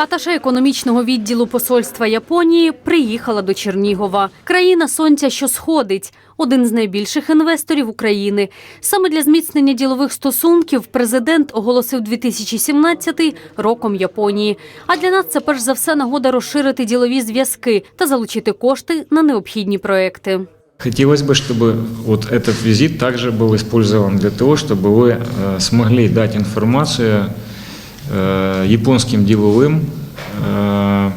Аташе економічного відділу посольства Японії приїхала до Чернігова. Країна сонця, що сходить, один з найбільших інвесторів України. Саме для зміцнення ділових стосунків президент оголосив 2017 роком Японії. А для нас це перш за все нагода розширити ділові зв'язки та залучити кошти на необхідні проекти. Хотелось бы, чтобы вот этот визит также был использован для того, чтобы вы э, смогли дать информацию э, японским деловым э,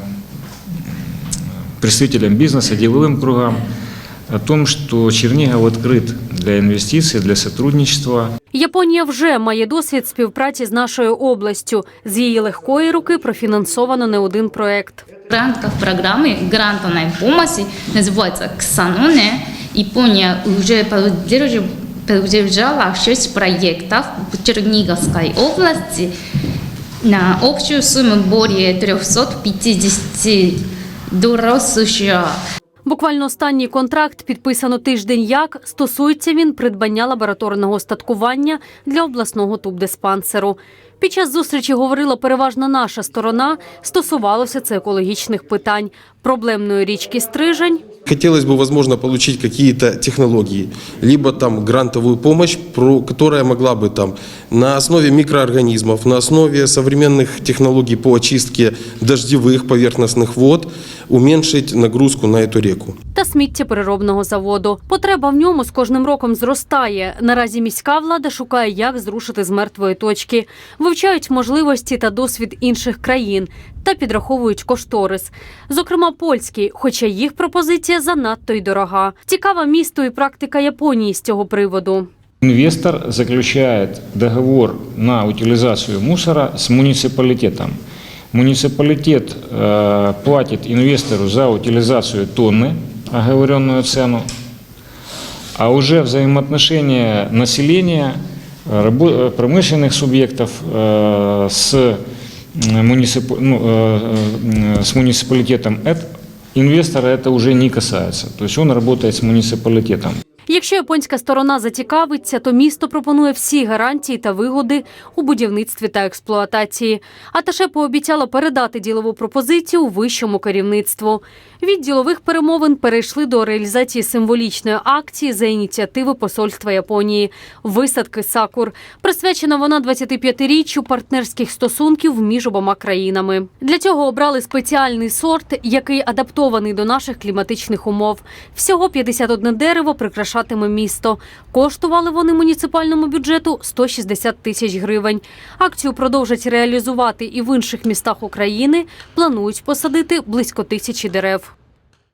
представителям бизнеса, деловым кругам о том, что Чернигов открыт для инвестиций, для сотрудничества. Японія вже має досвід співпраці з нашою областю. З її легкої руки профінансовано не один проект. В рамках программы грантовой помощи называется «Ксаноне». Япония уже поддержи- поддержала 6 проектов в Черниговской области на общую сумму более 350 долларов США. Буквально останній контракт підписано тиждень як стосується він придбання лабораторного остаткування для обласного тубдиспансеру. Під час зустрічі говорила переважно наша сторона. Стосувалося це екологічних питань, проблемної річки Стрижень Хотелось бы, возможно, получить какие-то технологии, либо там грантовую помощь, про, которая могла бы там на основе микроорганизмов, на основе современных технологий по очистке дождевых поверхностных вод уменьшить нагрузку на эту реку. та сміттєпереробного заводу. Потреба в ньому з кожним роком зростає. Наразі міська влада шукає, як зрушити з мертвої точки, вивчають можливості та досвід інших країн та підраховують кошторис. Зокрема, польський, хоча їх пропозиція занадто й дорога. Цікава місто і практика Японії з цього приводу. Инвестор заключает договор на утилизацию мусора с муниципалитетом. Муниципалитет платит инвестору за утилизацию тонны, оговоренную цену, а уже взаимоотношения населения, промышленных субъектов э, с, м, муниципа- ну, э, э, с муниципалитетом, инвестора это уже не касается. То есть он работает с муниципалитетом. Якщо японська сторона зацікавиться, то місто пропонує всі гарантії та вигоди у будівництві та експлуатації. А Таше пообіцяла передати ділову пропозицію вищому керівництву. Від ділових перемовин перейшли до реалізації символічної акції за ініціативи посольства Японії висадки сакур. Присвячена вона 25-річчю партнерських стосунків між обома країнами. Для цього обрали спеціальний сорт, який адаптований до наших кліматичних умов. Всього 51 дерево прикрашатиме місто. Коштували вони муніципальному бюджету 160 тисяч гривень. Акцію продовжать реалізувати і в інших містах України. Планують посадити близько тисячі дерев.